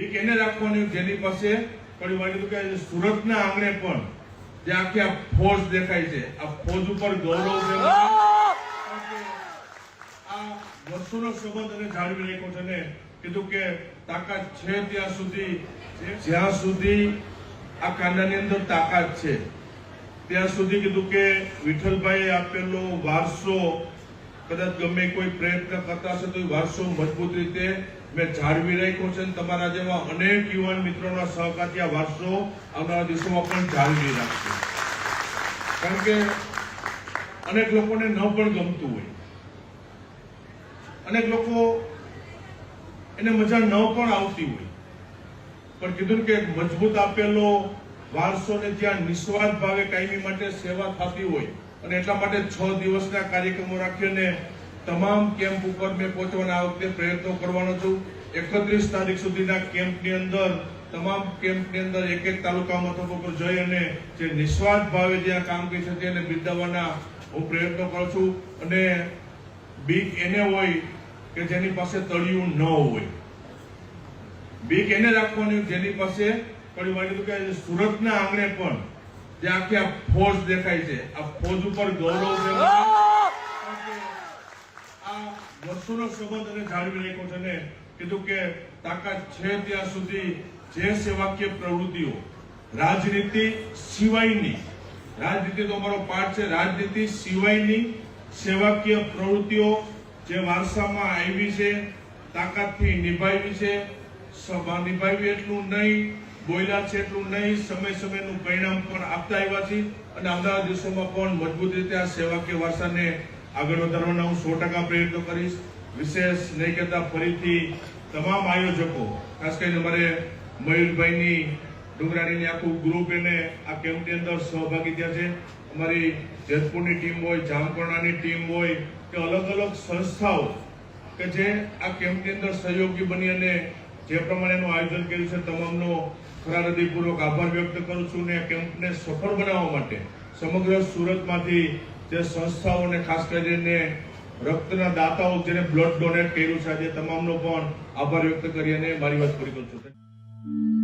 બીક એને રાખવાની જેની પાસે પણ વાંધો કે સુરતના આંગણે પણ જે આખી આ ફોજ દેખાય છે. આ ફોજ ઉપર ગૌરવ આ વર્ષોનો સંબંધ અને જાળવી રાખ્યો છે ને કીધું કે તાકાત છે ત્યાં સુધી. જ્યાં સુધી આ કાંડાની અંદર તાકાત છે ત્યાં સુધી કીધું કે વિઠ્ઠલભાઈએ આપેલો વારસો કદાચ ગમે કોઈ પ્રયત્ન કરતા હશે તો એ વારસો મજબૂત રીતે મેં જાળવી રાખ્યો છે અને તમારા જેવા અનેક યુવાન મિત્રોના સહકારથી આ વારસો આવનારા દિવસોમાં પણ જાળવી રાખશે કારણ કે અનેક લોકોને ન પણ ગમતું હોય. અનેક લોકો એને મજા ન પણ આવતી હોય. પણ કીધું કે મજબૂત આપેલો વારસો ને જ્યાં નિસ્વાર્થ ભાવે કાયમી માટે સેવા થતી હોય અને એટલા માટે છ દિવસના કાર્યક્રમો રાખીને તમામ કેમ્પ ઉપર મેં પહોંચવાના આ વખતે પ્રયત્નો કરવાનો છું. એકત્રીસ તારીખ સુધીના કેમ્પની અંદર, તમામ કેમ્પની અંદર એક એક તાલુકા મથકો પર જઈ અને જે નિસ્વાર્થ ભાવે જ્યાં કરી શકે એને બિરદાવવાના હું પ્રયત્નો કરું છું. અને બીક એને હોય કે જેની પાસે તળિયું ન હોય. બીક એને રાખવાની જેની પાસે પણ માની કે સુરતના આંગણે પણ જે આખી આ ફોજ દેખાય છે. આ ફોજ ઉપર ગૌરવ છે. આ વર્ષોનો સંબંધ અને જાળવી રાખ્યો છે ને કીધું કે તાકાત છે ત્યાં સુધી જે સેવાકીય પ્રવૃત્તિઓ રાજનીતિ સિવાયની રાજનીતિ તો અમારો પાઠ છે રાજનીતિ સિવાયની સેવાકીય પ્રવૃત્તિઓ જે વારસામાં આવી છે તાકાતથી નિભાવી છે સભા નિભાવી એટલું નહીં બોલ્યા છે એટલું નહીં, સમય સમયનું પરિણામ પણ આપતા આવ્યા છે અને આવનારા દિવસોમાં પણ મજબૂત રીતે આ સેવાકીય વારસાને આગળ વધારવાના હું સો ટકા પ્રયત્નો કરીશ. વિશેષ નહીં કહેતા ફરીથી તમામ આયોજકો, ખાસ કરીને અમારે મયુરભાઈની ડુંગરાણીની આખું ગ્રુપ એને આ કેમ્પની અંદર સહભાગી થયા છે. અમારી જેતપુરની ટીમ હોય, જામકરણાની ટીમ હોય, કે અલગ અલગ સંસ્થાઓ કે જે આ કેમ્પની અંદર સહયોગી બની અને જે પ્રમાણેનું આયોજન કર્યું છે, તમામનો હૃદયપૂર્વક આભાર વ્યક્ત કરું છું ને કેમ્પને સફળ બનાવવા માટે સમગ્ર સુરતમાંથી જે સંસ્થાઓને, ખાસ કરીને રક્તના દાતાઓ જેને બ્લડ ડોનેટ કર્યું છે, આજે તમામનો પણ આભાર વ્યક્ત કરી અને મારી વાત પૂરી કરું છું.